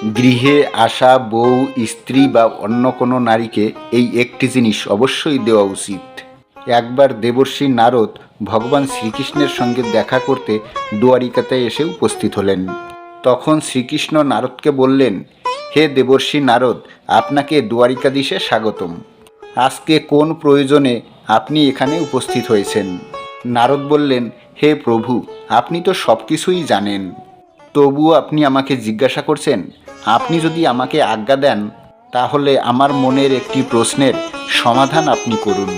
গৃহে আসা বউ, স্ত্রী বা অন্য কোনো নারীকে এই একটি জিনিস অবশ্যই দেওয়া উচিত। একবার দেবর্ষী নারদ ভগবান শ্রীকৃষ্ণের সঙ্গে দেখা করতে দুয়ারিকাতে এসে উপস্থিত হলেন। তখন শ্রীকৃষ্ণ নারদকে বললেন, হে দেবর্ষী নারদ, আপনাকে দুয়ারিকাধীশে স্বাগতম। আজকে কোন প্রয়োজনে আপনি এখানে উপস্থিত হয়েছেন? নারদ বললেন, হে প্রভু, আপনি তো সব কিছুই জানেন। তবুও আপনি আমাকে জিজ্ঞাসা করছেন আপনি যদি আমাকে আজ্ঞা দেন, তাহলে আমার মনের একটি প্রশ্নের সমাধান আপনি করুন।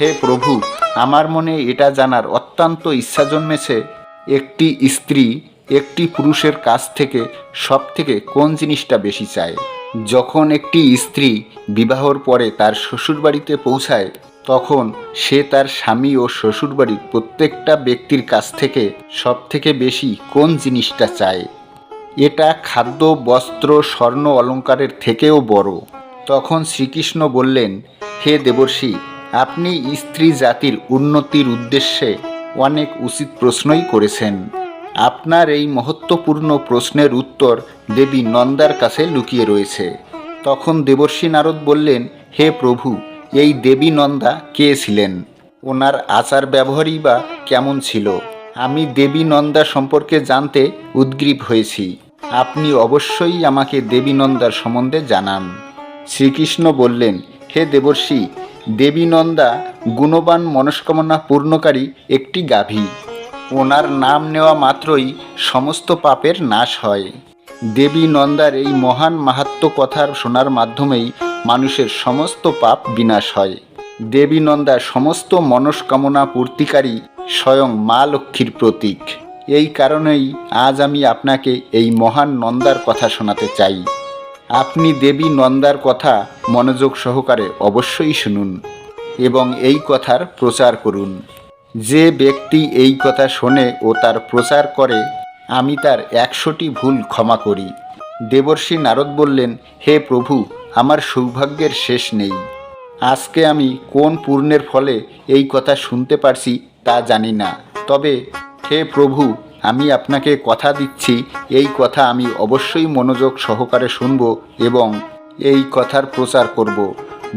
হে প্রভু, আমার মনে এটা জানার অত্যন্ত ইচ্ছা জন্মেছে, একটি স্ত্রী একটি পুরুষের কাছ থেকে সব থেকে কোন জিনিসটা বেশি চায়? যখন একটি স্ত্রী বিবাহর পরে তার শ্বশুরবাড়িতে পৌঁছায়, তখন সে তার স্বামী ও শ্বশুরবাড়ির প্রত্যেকটা ব্যক্তির কাছ থেকে সব থেকে বেশি কোন জিনিসটা চায়? এটা খাদ্য, বস্ত্র, স্বর্ণ অলঙ্কারের থেকেও বড়। তখন শ্রীকৃষ্ণ বললেন, হে দেবর্ষি, আপনি স্ত্রী জাতির উন্নতির উদ্দেশ্যে অনেক উচিত প্রশ্নই করেছেন। আপনার এই মহত্বপূর্ণ প্রশ্নের উত্তর দেবী নন্দার কাছে লুকিয়ে রয়েছে। তখন দেবর্ষী নারদ বললেন, হে প্রভু, এই দেবী নন্দা কে ছিলেন? ওনার আচার ব্যবহারই বা কেমন ছিল? আমি দেবী নন্দা সম্পর্কে জানতে উদ্গ্রীব হয়েছি। আপনি অবশ্যই আমাকে দেবীনন্দার সম্বন্ধে জানান। শ্রীকৃষ্ণ বললেন, হে দেবর্ষি, দেবীনন্দা গুণবান মনস্কামনা পূর্ণকারী একটি গাভী। ওনার নাম নেওয়া মাত্রই সমস্ত পাপের নাশ হয়। দেবী নন্দার এই মহান মাহাত্ম কথার শোনার মাধ্যমেই মানুষের সমস্ত পাপ বিনাশ হয়। দেবী নন্দা সমস্ত মনস্কামনা পূর্তিকারী স্বয়ং মা লক্ষ্মীর প্রতীক। এই কারণেই আজ আমি আপনাকে এই মহান নন্দার কথা শোনাতে চাই। আপনি দেবী নন্দার কথা মনোযোগ সহকারে অবশ্যই শুনুন এবং এই কথার প্রচার করুন। যে ব্যক্তি এই কথা শোনে ও তার প্রচার করে, আমি তার একশোটি ভুল ক্ষমা করি। দেবর্ষী নারদ বললেন, হে প্রভু, আমার সৌভাগ্যের শেষ নেই। আজকে আমি কোন পূর্ণের ফলে এই কথা শুনতে পারছি তা জানি না। তবে, হে প্রভু আমি আপনাকে কথা দিচ্ছি, এই কথা আমি অবশ্যই মনোযোগ সহকারে শুনব এবং এই কথার প্রচার করব।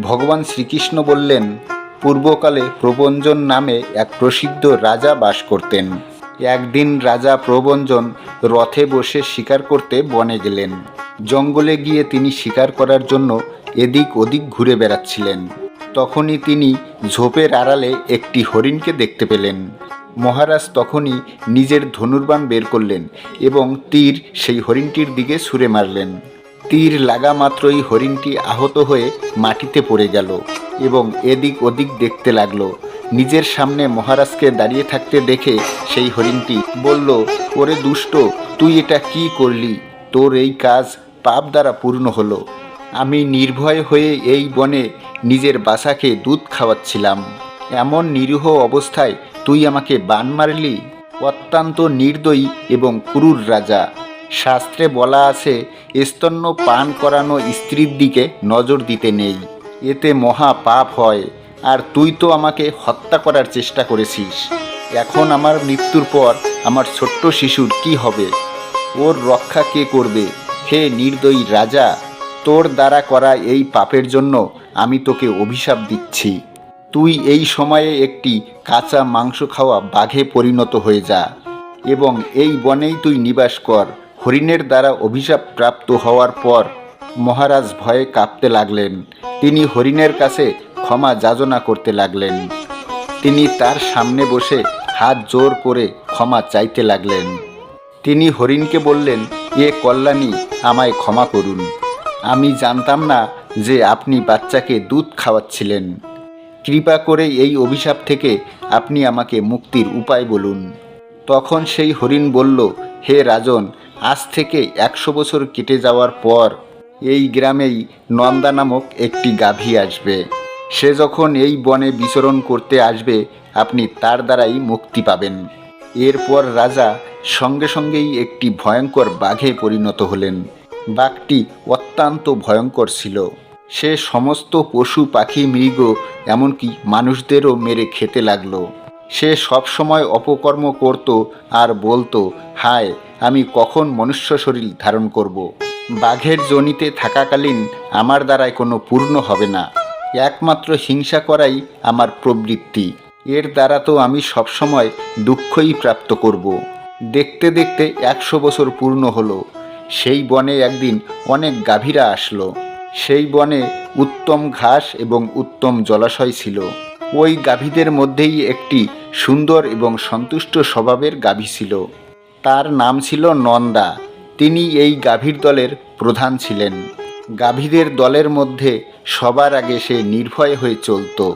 ভগবান শ্রীকৃষ্ণ বললেন, পূর্বকালে প্রবঞ্জন নামে এক প্রসিদ্ধ রাজা বাস করতেন। একদিন রাজা প্রবঞ্জন রথে বসে শিকার করতে বনে গেলেন। জঙ্গলে গিয়ে তিনি শিকার করার জন্য এদিক ওদিক ঘুরে বেড়াচ্ছিলেন। তখনই তিনি ঝোপের আড়ালে একটি হরিণকে দেখতে পেলেন। মহারাজ তখনই নিজের ধনুর্বাণ বের করলেন এবং তীর সেই হরিণটির দিকে ছুঁড়ে মারলেন। তীর লাগা মাত্রই হরিণটি আহত হয়ে মাটিতে পড়ে গেল এবং এদিক ওদিক দেখতে লাগল। নিজের সামনে মহারাজকে দাঁড়িয়ে থাকতে দেখে সেই হরিণটি বলল, ওরে দুষ্ট, তুই এটা কি করলি? তোর এই কাজ পাপ দ্বারা পূর্ণ হলো। আমি নির্ভয় হয়ে এই বনে নিজের বাসাকে দুধ খাওয়াচ্ছিলাম। এমন নিরীহ অবস্থায় তুই আমাকে বান মারলি? অত্যন্ত নির্দয়ী এবং ক্রূর রাজা। শাস্ত্রে বলা আছে, স্তন্য পান করানো স্ত্রীর দিকে নজর দিতে নেই। এতে মহা পাপ হয়, আর তুই তো আমাকে হত্যা করার চেষ্টা করেছিস। এখন আমার মৃত্যুর পর আমার ছোট্ট শিশুর কি হবে? ওর রক্ষা কে করবে? হে নির্দয়ী রাজা, তোর দ্বারা করা এই পাপের জন্য আমি তোকে অভিশাপ দিচ্ছি। তুই এই সময়ে একটি কাঁচা মাংস খাওয়া বাঘে পরিণত হয়ে যা এবং এই বনেই তুই নিবাস কর। হরিণের দ্বারা অভিশাপ প্রাপ্ত হওয়ার পর মহারাজ ভয়ে কাঁপতে লাগলেন। তিনি হরিণের কাছে ক্ষমা যাচনা করতে লাগলেন। তিনি তার সামনে বসে হাত জোর করে ক্ষমা চাইতে লাগলেন। তিনি হরিণকে বললেন, এ কল্যাণী, আমায় ক্ষমা করুন। আমি জানতাম না যে আপনি বাচ্চাকে দুধ খাওয়াচ্ছিলেন। কৃপা করে এই অভিশাপ থেকে আপনি আমাকে মুক্তির উপায় বলুন। তখন সেই হরিণ বলল, হে রাজন, আজ থেকে একশো বছর কেটে যাওয়ার পর এই গ্রামেই নন্দা নামক একটি গাভী আসবে। সে যখন এই বনে বিচরণ করতে আসবে, আপনি তার দ্বারাই মুক্তি পাবেন। এরপর রাজা সঙ্গে সঙ্গেই একটি ভয়ঙ্কর বাঘে পরিণত হলেন। বাঘটি অত্যন্ত ভয়ঙ্কর ছিল। সে সমস্ত পশু পাখি মৃগ, এমনকি মানুষদেরও মেরে খেতে লাগল। সে সবসময় অপকর্ম করত আর বলতো, হায়, আমি কখন মনুষ্য শরীর ধারণ করব। বাঘের জনিতে থাকাকালীন আমার দ্বারায় কোনো পূর্ণ হবে না। একমাত্র হিংসা করাই আমার প্রবৃত্তি। এর দ্বারা তো আমি সবসময় দুঃখই প্রাপ্ত করব। দেখতে দেখতে একশো বছর পূর্ণ হলো। সেই বনে একদিন অনেক গাভীরা আসলো। সেই বনে উত্তম ঘাস এবং উত্তম জলাশয় ছিল। ওই গাভীদের মধ্যেই একটি সুন্দর এবং সন্তুষ্ট স্বভাবের গাভী ছিল। তার নাম ছিল নন্দা। তিনি এই গাভীর দলের প্রধান ছিলেন। গাভীদের দলের মধ্যে সবার আগে সে নির্ভয় হয়ে চলত।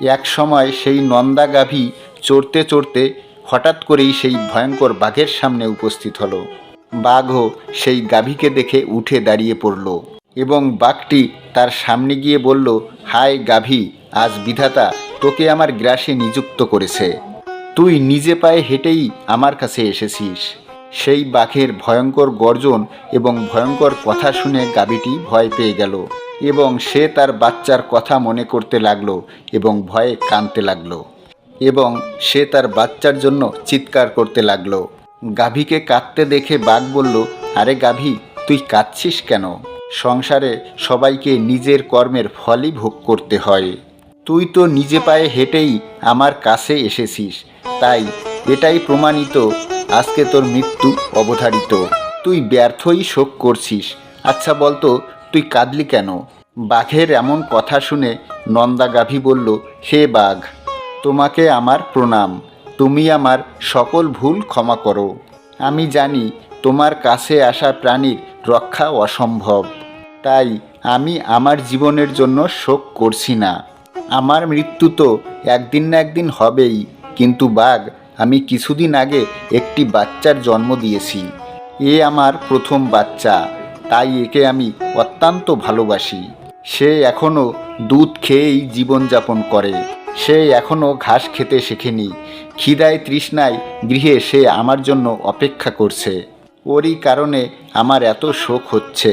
এক সময় সেই নন্দা গাভী চড়তে চড়তে হঠাৎ করেই সেই ভয়ঙ্কর বাঘের সামনে উপস্থিত হলো। বাঘও সেই গাভীকে দেখে উঠে দাঁড়িয়ে পড়ল। এবং বাঘটি তার সামনে গিয়ে বলল, হায় গাভী, আজ বিধাতা তোকে আমার গ্রাসে নিযুক্ত করেছে। তুই নিজে পায়ে হেঁটেই আমার কাছে এসেছিস। সেই বাঘের ভয়ঙ্কর গর্জন এবং ভয়ঙ্কর কথা শুনে গাভীটি ভয় পেয়ে গেল এবং সে তার বাচ্চার কথা মনে করতে লাগল এবং ভয়ে কাঁদতে লাগল এবং সে তার বাচ্চার জন্য চিৎকার করতে লাগল। গাভীকে কাঁদতে দেখে বাঘ বলল, আরে গাভী, তুই কাঁদছিস কেন? সংসারে সবাইকে নিজের কর্মের ফলই ভোগ করতে হয়। তুই তো নিজে পায়ে হেঁটেই আমার কাছে এসেছিস। তাই এটাই প্রমাণিত, আজকে তোর মৃত্যু অবধারিত। তুই ব্যর্থই শোক করছিস। আচ্ছা বলতো, তুই কাঁদলি কেন? বাঘের এমন কথা শুনে নন্দা গাভী বলল, হে বাঘ, তোমাকে আমার প্রণাম। তুমি আমার সকল ভুল ক্ষমা করো। আমি জানি তোমার কাছে আসা প্রাণীর রক্ষা অসম্ভব। তাই আমি আমার জীবনের জন্য শোক করছি না। আমার মৃত্যু তো একদিন না একদিন হবেই, কিন্তু বাঘ, আমি কিছুদিন আগে একটি বাচ্চার জন্ম দিয়েছি। এ আমার প্রথম বাচ্চা, তাই একে আমি অত্যন্ত ভালোবাসি। সে এখনও দুধ খেয়েই জীবনযাপন করে। সে এখনও ঘাস খেতে শেখেনি। খিদায় তৃষ্ণায় গৃহে সে আমার জন্য অপেক্ষা করছে। ওরই কারণে আমার এত শোক হচ্ছে।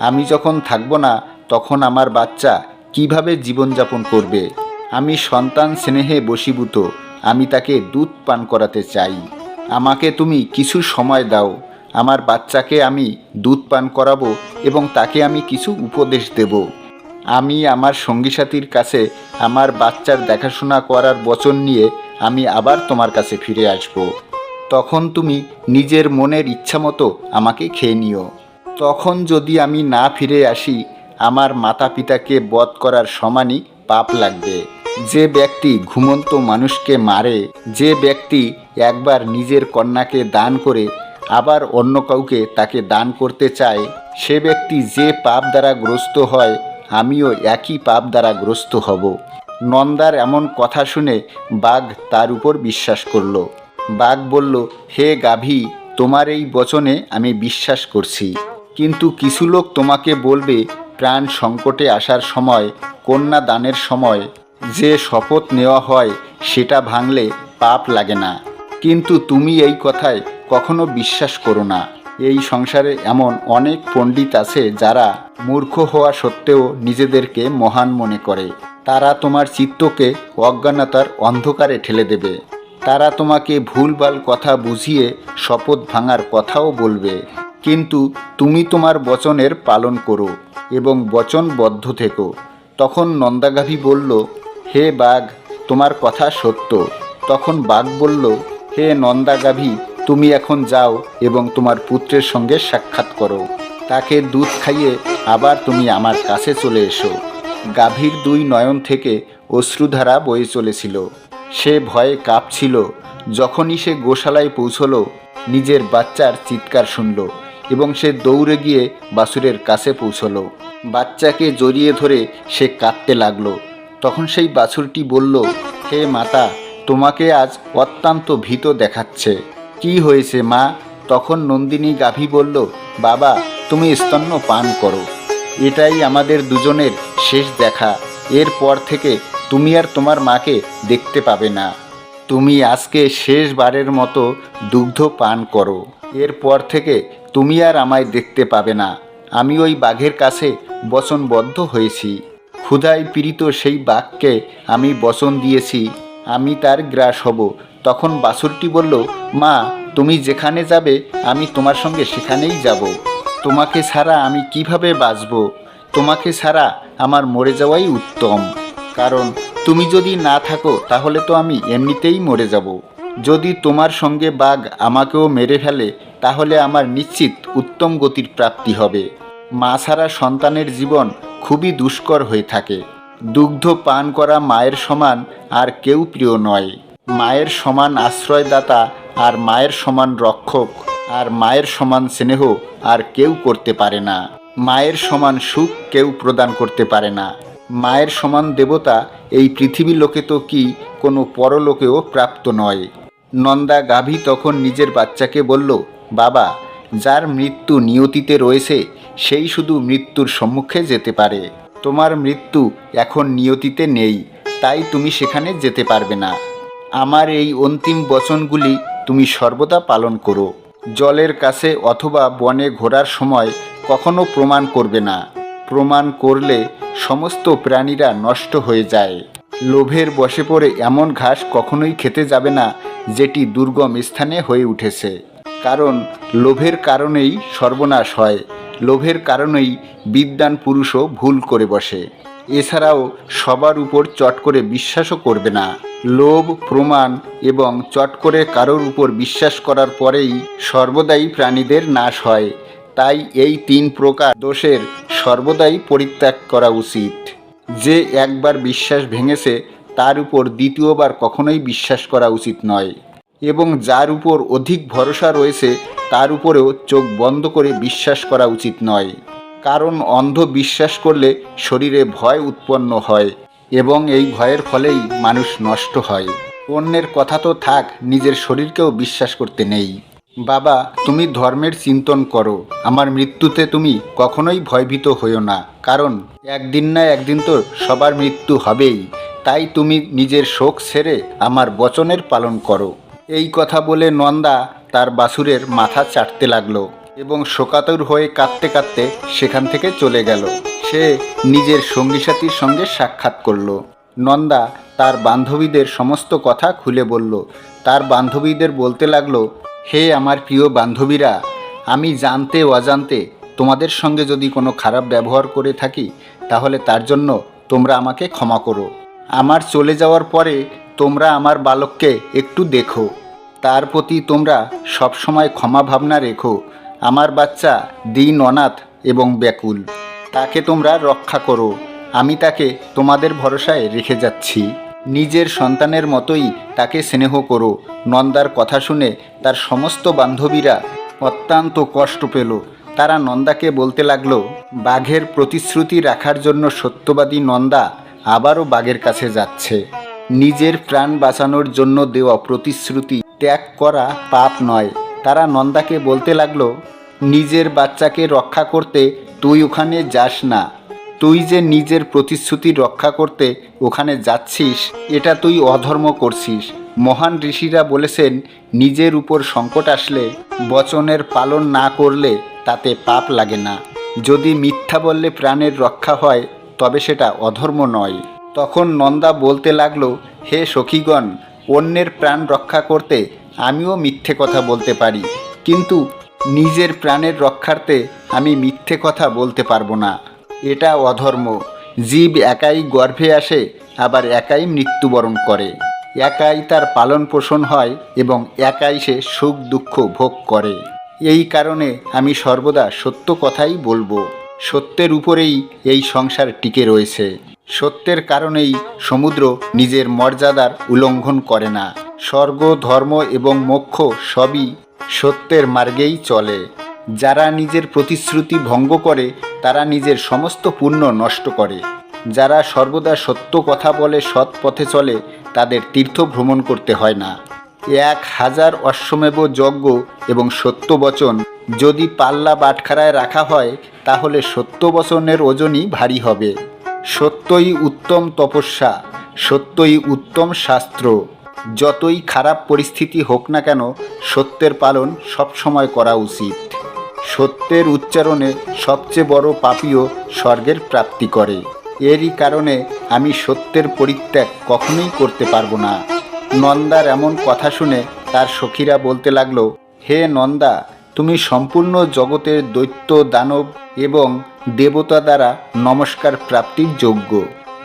আমি যখন থাকব না, তখন আমার বাচ্চা কীভাবে জীবনযাপন করবে? আমি সন্তান স্নেহে বশীভূত। আমি তাকে দুধ পান করাতে চাই। আমাকে তুমি কিছু সময় দাও। আমার বাচ্চাকে আমি দুধ পান করাবো এবং তাকে আমি কিছু উপদেশ দেব। আমি আমার সঙ্গী সাথীর কাছে আমার বাচ্চার দেখাশোনা করার বচন নিয়ে আমি আবার তোমার কাছে ফিরে আসব। তখন তুমি নিজের মনের ইচ্ছা মতো আমাকে খেয়ে নিও। তখন যদি আমি না ফিরে আসি, আমার মাতা পিতাকে বধ করার সমানই পাপ লাগবে। যে ব্যক্তি ঘুমন্ত মানুষকে মারে, যে ব্যক্তি একবার নিজের কন্যাকে দান করে আবার অন্য কাউকে তাকে দান করতে চায়, সে ব্যক্তি যে পাপ দ্বারা গ্রস্ত হয়, আমিও একই পাপ দ্বারা গ্রস্ত হব। নন্দার এমন কথা শুনে বাঘ তার উপর বিশ্বাস করল। বাঘ বলল, হে গাভী, তোমার এই বচনে আমি বিশ্বাস করছি। কিন্তু কিছু লোক তোমাকে বলবে, প্রাণ সংকটে আসার সময়, কন্যা দানের সময়, যে শপথ নেওয়া হয়, সেটা ভাঙলে পাপ লাগে না। কিন্তু তুমি এই কথায় কখনো বিশ্বাস করো না। এই সংসারে এমন অনেক পণ্ডিত আছে যারা মূর্খ হওয়া সত্ত্বেও নিজেদেরকে মহান মনে করে। তারা তোমার চিত্তকে অজ্ঞানতার অন্ধকারে ঠেলে দেবে। তারা তোমাকে ভুলভাল কথা বুঝিয়ে শপথ ভাঙার কথাও বলবে। কিন্তু তুমি তোমার বচনের পালন করো এবং বচনবদ্ধ থেকো। তখন নন্দাগাভী বলল, হে বাঘ, তোমার কথা সত্য। তখন বাঘ বলল, হে নন্দাগাভী, তুমি এখন যাও এবং তোমার পুত্রের সঙ্গে সাক্ষাৎ করো। তাকে দুধ খাইয়ে আবার তুমি আমার কাছে চলে এসো। গাভীর দুই নয়ন থেকে অশ্রুধারা বয়ে চলেছিল। সে ভয়ে কাঁপছিল। যখনই সে গোশালায় পৌঁছলো, নিজের বাচ্চার চিৎকার শুনল এবং সে দৌড়ে গিয়ে বাসুরের কাছে পৌঁছলো। বাচ্চাকে জড়িয়ে ধরে সে কাঁদতে লাগল। তখন সেই বাছুরটি বলল, হে মাতা, তোমাকে আজ অত্যন্ত ভীত দেখাচ্ছে। কি হয়েছে মা? তখন নন্দিনী গাভী বলল, বাবা, তুমি স্তন্য পান করো। এটাই আমাদের দুজনের শেষ দেখা। এরপর থেকে তুমি আর তোমার মাকে দেখতে পাবে না। তুমি আজকে শেষবারের মতো দুগ্ধ পান করো। এরপর থেকে তুমি আর আমায় দেখতে পাবে না। আমি ওই বাঘের কাছে বচনবদ্ধ হয়েছি। ক্ষুধায় পীড়িত সেই বাঘকে আমি বচন দিয়েছি। আমি তার গ্রাস হব। তখন বাছুরটি বলল, মা, তুমি যেখানে যাবে, আমি তোমার সঙ্গে সেখানেই যাব। তোমাকে ছাড়া আমি কীভাবে বাঁচব? তোমাকে ছাড়া আমার মরে যাওয়াই উত্তম। কারণ তুমি যদি না থাকো, তাহলে তো আমি এমনিতেই মরে যাব। যদি তোমার সঙ্গে বাঘ আমাকেও মেরে ফেলে, তাহলে আমার নিশ্চিত উত্তম গতির প্রাপ্তি হবে। মা ছাড়া সন্তানের জীবন খুবই দুষ্কর হয়ে থাকে। দুগ্ধ পান করা মায়ের সমান আর কেউ প্রিয় নয়। মায়ের সমান আশ্রয়দাতা আর মায়ের সমান রক্ষক, আর মায়ের সমান স্নেহ আর কেউ করতে পারে না। মায়ের সমান সুখ কেউ প্রদান করতে পারে না। মায়ের সমান দেবতা, এই পৃথিবী লোকে তো কি কোনো পরলোকেও প্রাপ্ত নয়। নন্দা গাভী তখন নিজের বাচ্চাকে বলল, বাবা, যার মৃত্যু নিয়তিতে রয়েছে, সেই শুধু মৃত্যুর সম্মুখে যেতে পারে। তোমার মৃত্যু এখন নিয়তিতে নেই, তাই তুমি সেখানে যেতে পারবে না। আমার এই অন্তিম বচনগুলি তুমি সর্বদা পালন করো। জলের কাছে অথবা বনে ঘোরার সময় কখনো প্রমাণ করবে না। প্রমাণ করলে সমস্ত প্রাণীরা নষ্ট হয়ে যায়। লোভের বসে পড়ে এমন ঘাস কখনোই খেতে যাবে না, যেটি দুর্গম স্থানে হয়ে উঠেছে। কারণ লোভের কারণেই সর্বনাশ হয়, লোভের কারণেই বিদ্যান পুরুষও ভুল করে বসে। এছাড়াও সবার উপর চট করে বিশ্বাসও করবে না। লোভ, প্রমাণ এবং চট করে কারোর উপর বিশ্বাস করার পরেই সর্বদাই প্রাণীদের নাশ হয়। তাই এই তিন প্রকার দোষের সর্বদাই পরিত্যাগ করা উচিত। যে একবার বিশ্বাস ভেঙেছে, তার উপর দ্বিতীয়বার কখনোই বিশ্বাস করা উচিত নয়। এবং যার উপর অধিক ভরসা রয়েছে, তার উপরেও চোখ বন্ধ করে বিশ্বাস করা উচিত নয়। কারণ অন্ধ বিশ্বাস করলে শরীরে ভয় উৎপন্ন হয় এবং এই ভয়ের ফলেই মানুষ নষ্ট হয়। অন্যের কথা তো থাক, নিজের শরীরকেও বিশ্বাস করতে নেই। বাবা, তুমি ধর্মের চিন্তন করো। আমার মৃত্যুতে তুমি কখনোই ভয়ভীত হইও না। কারণ, একদিন না একদিন তো সবার মৃত্যু হবেই। তাই তুমি নিজের শোক ছেড়ে আমার বচনের পালন করো। এই কথা বলে নন্দা তার বাসুরের মাথা চাটতে লাগল এবং শোকাতুর হয়ে কাঁদতে কাঁদতে সেখান থেকে চলে গেল। সে নিজের সঙ্গী সাথীর সঙ্গে সাক্ষাৎ করল। নন্দা তার বান্ধবীদের সমস্ত কথা খুলে বলল। তার বান্ধবীদের বলতে লাগল হে আমার প্রিয় বান্ধবীরা, আমি জানতে অজান্তে তোমাদের সঙ্গে যদি কোনো খারাপ ব্যবহার করে থাকি, তাহলে তার জন্য তোমরা আমাকে ক্ষমা করো। আমার চলে যাওয়ার পরে তোমরা আমার বালককে একটু দেখো। তার প্রতি তোমরা সবসময় ক্ষমা ভাবনা রেখো। আমার বাচ্চা দিন অনাথ এবং ব্যাকুল। তাকে তোমরা রক্ষা করো। আমি তাকে তোমাদের ভরসায় রেখে যাচ্ছি। নিজের সন্তানের মতোই তাকে স্নেহ করো। নন্দার কথা শুনে তার সমস্ত বান্ধবীরা অত্যন্ত কষ্ট পেল। তারা নন্দাকে বলতে লাগল, বাঘের প্রতিশ্রুতি রাখার জন্য সত্যবাদী নন্দা আবারও বাঘের কাছে যাচ্ছে। নিজের প্রাণ বাঁচানোর জন্য দেওয়া প্রতিশ্রুতি ত্যাগ করা পাপ নয়। তারা নন্দাকে বলতে লাগল, নিজের বাচ্চাকে রক্ষা করতে তুই ওখানে যাস না। তুই যে নিজের প্রতিশ্রুতি রক্ষা করতে ওখানে যাচ্ছিস, এটা তুই অধর্ম করছিস। মহান ঋষিরা বলেছেন, নিজের উপর সংকট আসলে বচনের পালন না করলে তাতে পাপ লাগে না। যদি মিথ্যা বললে প্রাণের রক্ষা হয়, তবে সেটা অধর্ম নয়। তখন নন্দা বলতে লাগল, হে সখীগণ, অন্যের প্রাণ রক্ষা করতে আমিও মিথ্যে কথা বলতে পারি। কিন্তু নিজের প্রাণের রক্ষার্থে আমি মিথ্যে কথা বলতে পারব না। এটা অধর্ম। জীব একাই গর্ভে আসে, আবার একাই মৃত্যুবরণ করে। একাই তার পালন পোষণ হয় এবং একাই সে সুখ দুঃখ ভোগ করে। এই কারণে আমি সর্বদা সত্য কথাই বলব। সত্যের উপরেই এই সংসার টিকে রয়েছে। সত্যের কারণেই সমুদ্র নিজের মর্যাদার উল্লঙ্ঘন করে না। স্বর্গ, ধর্ম এবং মোক্ষ সবই সত্যের মার্গেই চলে। যারা নিজের প্রতিশ্রুতি ভঙ্গ করে তারা নিজের সমস্ত পুণ্য নষ্ট করে। যারা সর্বদা সত্য কথা বলে, সৎ পথে চলে, তাদের তীর্থ ভ্রমণ করতে হয় না। এক হাজার অশ্বমেব যজ্ঞ এবং সত্য বচন যদি পাল্লা বাটখারায় রাখা হয়, তাহলে সত্য বচনের ওজনই ভারী হবে। সত্যই উত্তম তপস্যা, সত্যই উত্তম শাস্ত্র। যতই খারাপ পরিস্থিতি হোক না কেন, সত্যের পালন সবসময় করা উচিত। সত্যের উচ্চারণে সবচেয়ে বড় পাপীও স্বর্গের প্রাপ্তি করে। এরই কারণে আমি সত্যের পরিত্যাগ কখনোই করতে পারব না। নন্দার এমন কথা শুনে তার সখীরা বলতে লাগল, হে নন্দা, তুমি সম্পূর্ণ জগতের দৈত্য, দানব এবং দেবতা দ্বারা নমস্কার প্রাপ্তির যোগ্য।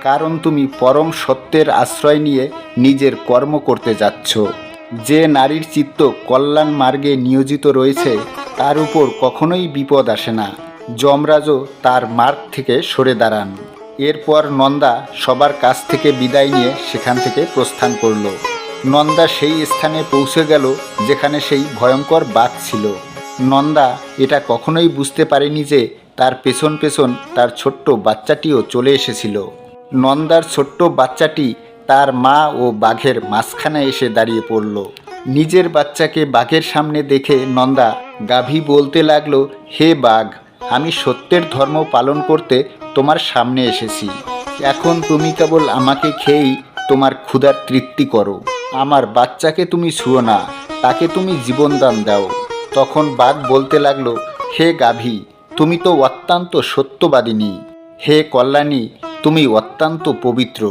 কারণ তুমি পরম সত্যের আশ্রয় নিয়ে নিজের কর্ম করতে যাচ্ছ। যে নারীর চিত্ত কল্যাণ মার্গে নিয়োজিত রয়েছে তার উপর কখনোই বিপদ আসে না। যমরাজও তার মার্গ থেকে সরে দাঁড়ান। এরপর নন্দা সবার কাছ থেকে বিদায় নিয়ে সেখান থেকে প্রস্থান করল। নন্দা সেই স্থানে পৌঁছে গেল যেখানে সেই ভয়ঙ্কর বাঘ ছিল। নন্দা এটা কখনোই বুঝতে পারেনি যে তার পেছন পেছন তার ছোট্ট বাচ্চাটিও চলে এসেছিল। নন্দার ছোট্ট বাচ্চাটি তার মা ও বাঘের মাঝখানে এসে দাঁড়িয়ে পড়ল। নিজের বাচ্চাকে বাঘের সামনে দেখে নন্দা গাভী বলতে লাগল, হে বাঘ, আমি সত্যের ধর্ম পালন করতে তোমার সামনে এসেছি। এখন তুমি কেবল আমাকে খেয়েই তোমার ক্ষুধার তৃপ্তি করো। আমার বাচ্চাকে তুমি ছুঁয়ো না, তাকে তুমি জীবনদান দাও। তখন বাঘ বলতে লাগল, হে গাভী, তুমি তো অত্যন্ত সত্যবাদিনী। হে কল্যাণী, তুমি অত্যন্ত পবিত্র।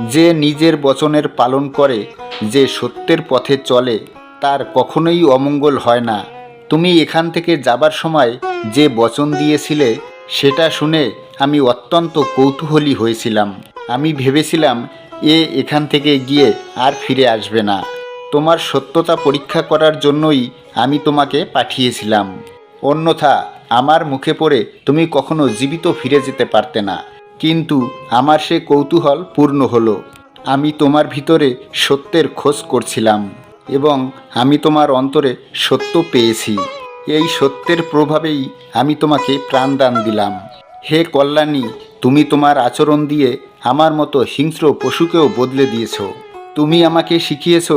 যে নিজের বচনের পালন করে, যে সত্যের পথে চলে, তার কখনোই অমঙ্গল হয় না। তুমি এখান থেকে যাবার সময় যে বচন দিয়েছিলে, সেটা শুনে আমি অত্যন্ত কৌতূহলী হয়েছিলাম। আমি ভেবেছিলাম, এ এখান থেকে গিয়ে আর ফিরে আসবে না। তোমার সত্যতা পরীক্ষা করার জন্যই আমি তোমাকে পাঠিয়েছিলাম। অন্যথা, আমার মুখে পড়ে তুমি কখনো জীবিত ফিরে যেতে পারতে না। কিন্তু আমার সে কৌতূহল পূর্ণ হলো। আমি তোমার ভিতরে সত্যের খোঁজ করছিলাম এবং আমি তোমার অন্তরে সত্য পেয়েছি। এই সত্যের প্রভাবেই আমি তোমাকে প্রাণদান দিলাম। হে কল্যাণী, তুমি তোমার আচরণ দিয়ে আমার মতো হিংস্র পশুকেও বদলে দিয়েছ। তুমি আমাকে শিখিয়েছ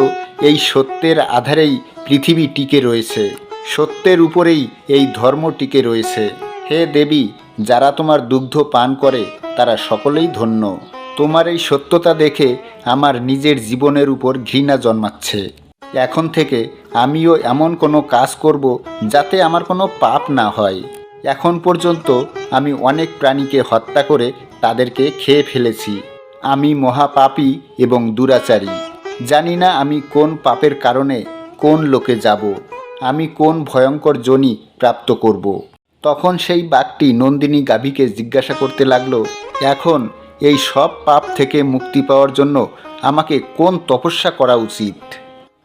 এই সত্যের আধারেই পৃথিবী টিকে রয়েছে। সত্যের উপরেই এই ধর্ম টিকে রয়েছে। হে দেবী, যারা তোমার দুগ্ধ পান করে তারা সকলেই ধন্য। তোমার এই সত্যতা দেখে আমার নিজের জীবনের উপর ঘৃণা জন্মাচ্ছে। এখন থেকে আমিও এমন কোনো কাজ করব যাতে আমার কোনো পাপ না হয়। এখন পর্যন্ত আমি অনেক প্রাণীকে হত্যা করে তাদেরকে খেয়ে ফেলেছি। আমি মহাপাপী এবং দুরাচারী। জানি না আমি কোন পাপের কারণে কোন লোকে যাব। আমি কোন ভয়ঙ্কর জনি প্রাপ্ত করব। তখন সেই বাঘটি নন্দিনী গাভীকে জিজ্ঞাসা করতে লাগল এখন এই সব পাপ থেকে মুক্তি পাওয়ার জন্য আমাকে কোন তপস্যা করা উচিত?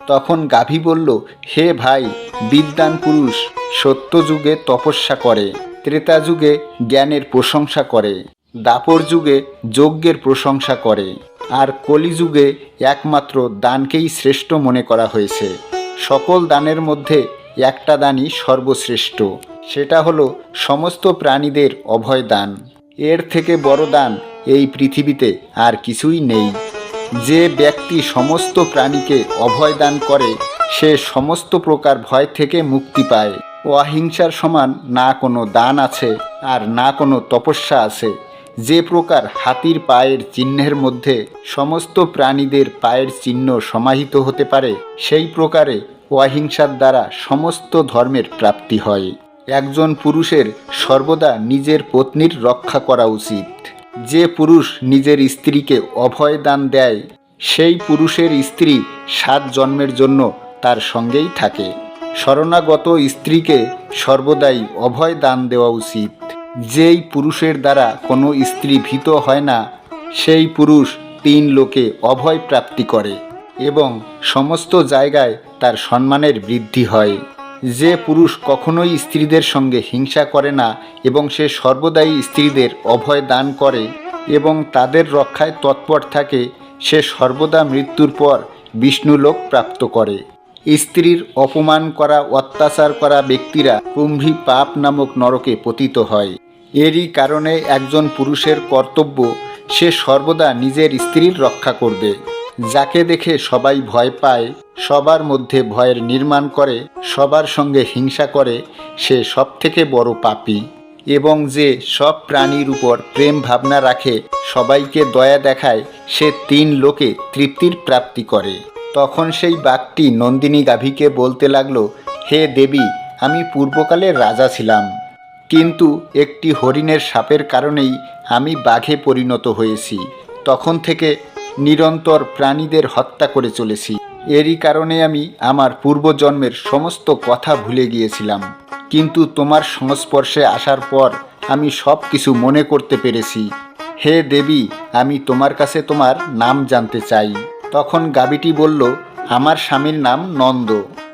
তখন গাভী বলল, হে ভাই বিদ্যান পুরুষ সত্য যুগে তপস্যা করে ত্রেতা যুগে জ্ঞানের প্রশংসা করে দাপর যুগে যজ্ঞের প্রশংসা করে, আর কলিযুগে একমাত্র দানকেই শ্রেষ্ঠ মনে করা হয়েছে। সকল দানের মধ্যে একটা দানই সর্বশ্রেষ্ঠ। সেটা হলো সমস্ত প্রাণীদের অভয় দান। এর থেকে বড় দান এই পৃথিবীতে আর কিছুই নেই। যে ব্যক্তি সমস্ত প্রাণীকে অভয় দান করে, সে সমস্ত প্রকার ভয় থেকে মুক্তি পায়। অহিংসার সমান না কোনো দান আছে আর না কোনো তপস্যা আছে। যে প্রকার হাতির পায়ের চিহ্নের মধ্যে সমস্ত প্রাণীদের পায়ের চিহ্ন সমাহিত হতে পারে, সেই প্রকারে অহিংসার দ্বারা সমস্ত ধর্মের প্রাপ্তি হয়। একজন পুরুষের সর্বদা নিজের পত্নীর রক্ষা করা উচিত। যে পুরুষ নিজের স্ত্রীকে অভয় দান দেয়, সেই পুরুষের স্ত্রী সাত জন্মের জন্য তার সঙ্গেই থাকে। শরণাগত স্ত্রীকে সর্বদাই অভয় দান দেওয়া উচিত। যেই পুরুষের দ্বারা কোনো স্ত্রী ভীত হয় না, সেই পুরুষ তিন লোকে অভয় প্রাপ্তি করে এবং সমস্ত জায়গায় তার সম্মানের বৃদ্ধি হয়। যে পুরুষ কখনোই স্ত্রীদের সঙ্গে হিংসা করে না এবং সে সর্বদাই স্ত্রীদের অভয় দান করে এবং তাদের রক্ষায় তৎপর থাকে, সে সর্বদা মৃত্যুর পর বিষ্ণুলোক প্রাপ্ত করে। স্ত্রীর অপমান করা, অত্যাচার করা ব্যক্তিরা কুম্ভী পাপ নামক নরকে পতিত হয়। এরই কারণে একজন পুরুষের কর্তব্য, সে সর্বদা নিজের স্ত্রীর রক্ষা করবে। যাকে দেখে সবাই ভয় পায়, সবার মধ্যে ভয়ের নির্মাণ করে, সবার সঙ্গে হিংসা করে, সে সব থেকে বড় পাপী। এবং যে সব প্রাণীর উপর প্রেম ভাবনা রাখে, সবাইকে দয়া দেখায়, সে তিন লোকে তৃপ্তির প্রাপ্তি করে। তখন সেই বাঘটি নন্দিনী গাভীকে বলতে লাগল, হে দেবী, আমি পূর্বকালের রাজা ছিলাম। কিন্তু একটি হরিণের সাপের কারণেই আমি বাঘে পরিণত হয়েছি। তখন থেকে নিরন্তর প্রাণীদের হত্যা করে চলেছি। এরই কারণে আমি আমার পূর্বজন্মের সমস্ত কথা ভুলে গিয়েছিলাম। কিন্তু তোমার সংস্পর্শে আসার পর আমি সব কিছু মনে করতে পেরেছি। হে দেবী, আমি তোমার কাছে তোমার নাম জানতে চাই। তখন গাবিটি বলল, আমার স্বামীর নাম নন্দ,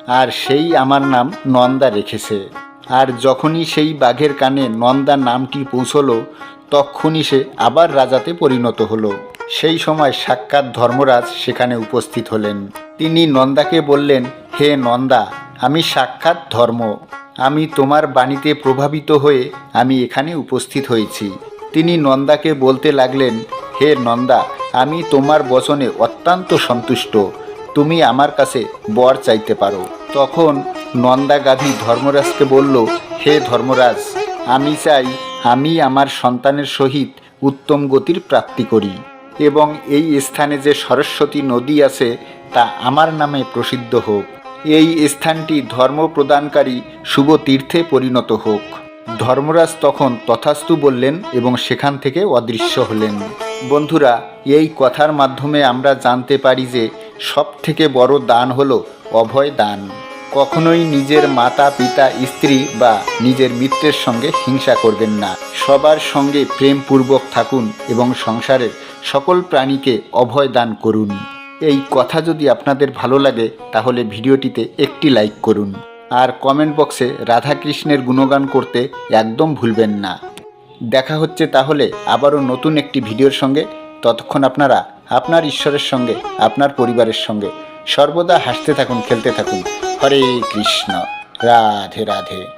আর সেই আমার নাম নন্দা রেখেছে। আর যখনই সেই বাঘের কানে নন্দা নামটি পৌঁছলো, তখনই সে আবার রাজাতে পরিণত হলো। সেই সময় সাক্ষাৎ ধর্মরাজ সেখানে উপস্থিত হলেন। তিনি নন্দাকে বললেন, হে নন্দা, আমি সাক্ষাৎ ধর্ম। আমি তোমার বাণীতে প্রভাবিত হয়ে আমি এখানে উপস্থিত হয়েছি। তিনি নন্দাকে বলতে লাগলেন, হে নন্দা, আমি তোমার বচনে অত্যন্ত সন্তুষ্ট। তুমি আমার কাছে বর চাইতে পারো। তখন নন্দা গাভী ধর্মরাজকে বলল, হে ধর্মরাজ, আমি চাই আমি আমার সন্তানের সহিত উত্তম গতির প্রাপ্তি করি। এবং এই স্থানে যে সরস্বতী নদী আছে, তা আমার নামে প্রসিদ্ধ হোক। এই স্থানটি ধর্ম প্রদানকারী শুভ তীর্থে পরিণত হোক। ধর্মরাজ তখন তথাস্তু বললেন এবং সেখান থেকে অদৃশ্য হলেন। বন্ধুরা, এই কথার মাধ্যমে আমরা জানতে পারি যে সব থেকে বড় দান হলো অভয় দান। কখনোই নিজের মাতা, পিতা, স্ত্রী বা নিজের মিত্রের সঙ্গে হিংসা করবেন না। সবার সঙ্গে প্রেমপূর্বক থাকুন এবং সংসারের সকল প্রাণীকে অভয় দান করুন। এই কথা যদি আপনাদের ভালো লাগে, তাহলে ভিডিওটিতে একটি লাইক করুন। আর কমেন্ট বক্সে রাধাকৃষ্ণের গুণগান করতে একদম ভুলবেন না। দেখা হচ্ছে তাহলে আবারও নতুন একটি ভিডিওর সঙ্গে। ততক্ষণ আপনারা আপনার ঈশ্বরের সঙ্গে, আপনার পরিবারের সঙ্গে সর্বদা হাসতে থাকুন, খেলতে থাকুন। হরে কৃষ্ণ। রাধে রাধে।